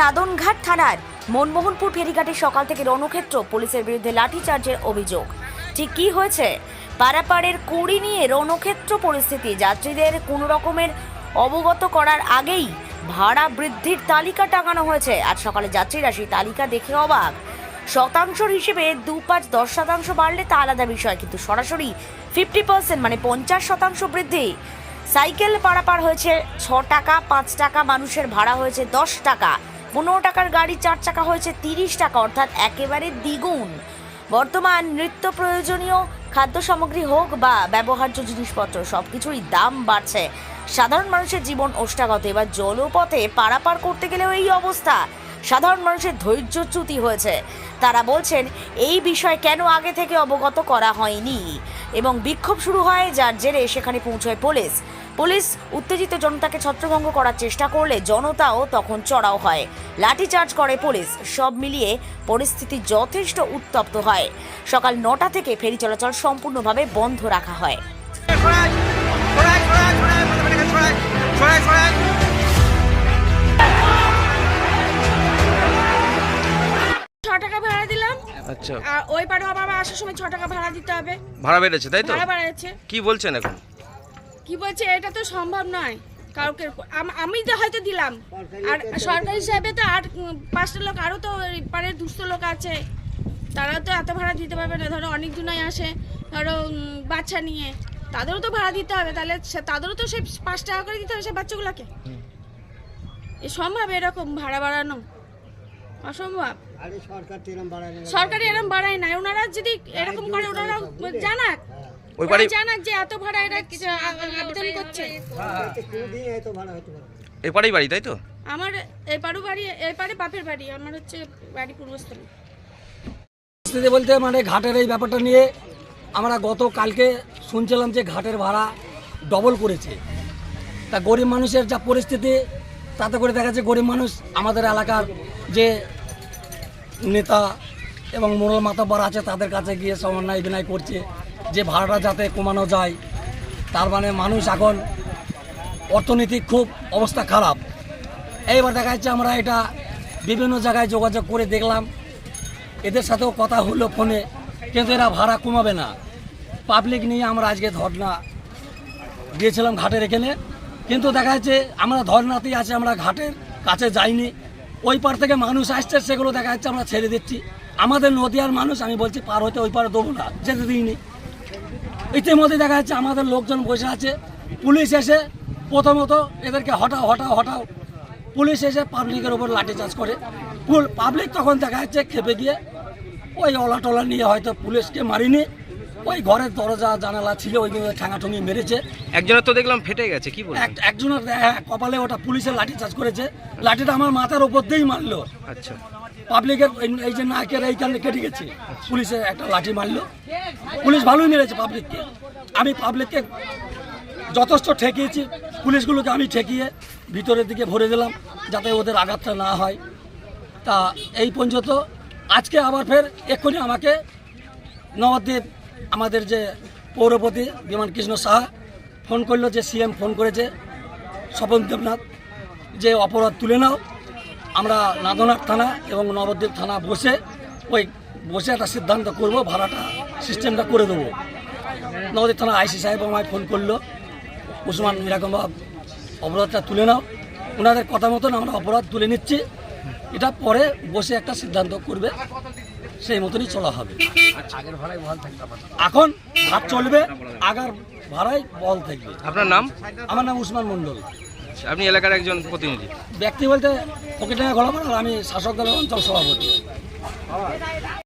নাদনঘাট থানার মনমোহনপুর ফেরিঘাটে সকাল থেকে রণক্ষেত্র পুলিশের বিরুদ্ধে লাঠিচার্জের অভিযোগ। ঠিক কি হয়েছে? পারাপাড়ের কুড়ি নিয়ে রণক্ষেত্র পরিস্থিতি, যাত্রীদের কোনো রকমের অবগত করার আগেই ভাড়া বৃদ্ধির তালিকা টাঙানো হয়েছে। আজ সকালে যাত্রীরা সেই তালিকা দেখে অবাক। শতাংশর হিসেবে দু পাঁচ দশ শতাংশ বাড়লে তা আলাদা বিষয়, কিন্তু সরাসরি ফিফটি পার্সেন্ট মানে পঞ্চাশ শতাংশ বৃদ্ধি। সাইকেল পারাপার হয়েছে ছ টাকা, পাঁচ টাকা, মানুষের ভাড়া হয়েছে দশ টাকা। পনেরো টাকার গাড়ি চার চাকা হয়েছে তিরিশ টাকা, অর্থাৎ একেবারে দ্বিগুণ। বর্তমান নিত্য প্রয়োজনীয়, খাদ্য সামগ্রী হোক বা ব্যবহার্য জিনিসপত্র সব কিছুরই দাম বাড়ছে। সাধারণ মানুষের জীবন ওষ্ঠাগত এবার জলপথে পারাপার করতে গেলেও এই অবস্থা। সাধারণ মানুষের ধৈর্যচ্যুতি হয়েছে। তারা বলছেন, এই বিষয় কেন আগে থেকে অবগত করা হয়নি? এবং বিক্ষোভ শুরু হয় যার জেরে সেখানে পৌঁছয় পুলিশ। পুলিশ উত্তেজিত জনতাকে ছত্রভঙ্গ করার চেষ্টা করলে জনতাও তখন চড়াও হয়। লাঠিচার্জ করে পুলিশ। সব মিলিয়ে পরিস্থিতি যথেষ্ট উত্তপ্ত হয়। সকাল নটা থেকে ফেরি চলাচল সম্পূর্ণভাবে বন্ধ রাখা হয়। ছড়াই ছড়াই ছড়াই ছড়াই মাথাটাকে ছড়াই ছড়াই ছড়াই ছ টাকা ভাড়া দিলাম। আচ্ছা। ওই পারে আবার আসার সময় ছ টাকা ভাড়া দিতে হবে। ভাড়া বেড়েছে তাই তো? ভাড়া বাড়াচ্ছে। কি বলছেন এখন? কি বলছে এটা তো সম্ভব নয়। কাউকে আম- তো হয়তো দিলাম। আর সরকার হিসাবে তো আর পাঁচটা লোক আরও তো পারে দুস্থ লোক আছে। তারা তো এত ভাড়া দিতে পারবে না। ধরো অনেক জনাই আসে ধরো বাচ্চা নিয়ে। তাদেরও তো ভাড়া দিতে হবে। তাহলে সে- তাদেরও তো সেই পাঁচ টাকা করে দিতে হবে সেই বাচ্চাগুলোকে। এ সম্ভব এরকম ভাড়া বাড়ানো? অসম্ভব। আরে সরকার এরম বাড়ায় না। সরকারি এরকম বাড়ায় না ওনারা যদি এরকম করে ওনারা জানাক। ওই বাড়ি জানাক যে এত ভাড়া এরা কি- আ- আবেদন করছে এতে এত ভাড়া হতে পারে না। এপারেই বাড়ি তাই তো? আমার এপারও বাড়ি এপারে বাপের বাড়ি আমার হচ্ছে বাড়ি পূর্বস্থলী। পরিস্থিতি বলতে মানে ঘাটের এই ব্যাপারটা নিয়ে আমরা গত কালকে শুনছিলাম যে ঘাটের ভাড়া ডবল করেছে। তা গরিব মানুষের যা পরিস্থিতি তাতে করে দেখা যাচ্ছে গরিব মানুষ আমাদের এলাকার যে নেতা এবং মোড়ল মাতাব্বর আছে তাদের কাছে গিয়ে সমন্বয় বিনয় করছে। যে ভাড়াটা যাতে কমানো যায়, তার মানে মানুষ এখন অর্থনৈতিক খুব অবস্থা খারাপ। এইবার দেখা যাচ্ছে আমরা এটা বিভিন্ন জায়গায় যোগাযোগ করে দেখলাম। এদের সাথেও কথা হলো ফোনে, কিন্তু এরা ভাড়া কমাবে না। পাবলিক নিয়ে আমরা আজকে ধর্না দিয়েছিলাম ঘাটের এখানে। কিন্তু দেখা যাচ্ছে আমরা ধর্নাতেই আছে, আমরা ঘাটের কাছে যাইনি। ওই পার থেকে মানুষ আসছে, সেগুলো দেখা যাচ্ছে আমরা ছেড়ে দিচ্ছি। আমাদের নদীয়ার মানুষ, আমি বলছি পার হতে ওই পারে দেবো না, যেতে দিইনি। ইতিমধ্যে দেখা যাচ্ছে আমাদের লোকজন বসে আছে। পুলিশ এসে প্রথমত এদেরকে হটাও হটাও হটাও। পুলিশ এসে পাবলিকের ওপর লাঠিচার্জ করে। পাবলিক তখন দেখা যাচ্ছে খেপে গিয়ে ওই ওলা টলা নিয়ে হয়তো পুলিশকে মারিনি। ওই ঘরের দরজা জানালা ছিল ওইগুলো ঠ্যাঙাঠুঙি মেরেছে। একজনের তো দেখলাম ফেটে গেছে কি এক- একজনের হ্যাঁ, কপালে ওটা পুলিশের লাঠি চার্জ করেছে। লাঠিটা আমার মাথার ওপর দিয়েই মারলো। আচ্ছা। পাবলিকের এই- যে নাকের এইখানে কেটে গেছে। পুলিশে একটা লাঠি মারলো। পুলিশ ভালোই মেরেছে পাবলিককে। আমি পাবলিককে যথেষ্ট ঠেকিয়েছি। পুলিশগুলোকে আমি ঠেকিয়ে ভিতরের দিকে ভরে দিলাম যাতে ওদের আঘাতটা না হয়। তা এই পর্যন্ত আজকে আবার ফের এক্ষুনি আমাকে নবদ্বীপ আমাদের যে পৌরপতি বিমান কৃষ্ণ সাহা ফোন করল যে, সিএম ফোন করেছে। স্বপন দেবনাথ, যে অপরাধ তুলে নাও। আমরা নাদনাথ থানা এবং নবদ্বীপ থানা বসে ওই বসে একটা সিদ্ধান্ত করব ভাড়াটা সিস্টেমটা করে দেবো। নবদ্বীপ থানা আইসি সাহেব আমায় ফোন করল উসমান এরকমভাবে অপরাধটা তুলে নাও। ওনাদের কথা মতন আমরা অপরাধ তুলে নিচ্ছি। এটা পরে বসে একটা সিদ্ধান্ত করবে সেই মতনই চলা হবে। এখন ভাত চলবে আগার ভাড়াই বল থাকবে। আপনার নাম? আমার নাম উসমান মণ্ডল। আচ্ছা, আপনি এলাকার একজন প্রতিনিধি। ব্যক্তি বলতে পকেটে গলাম আমি শাসক দলের অঞ্চল সভাপতি।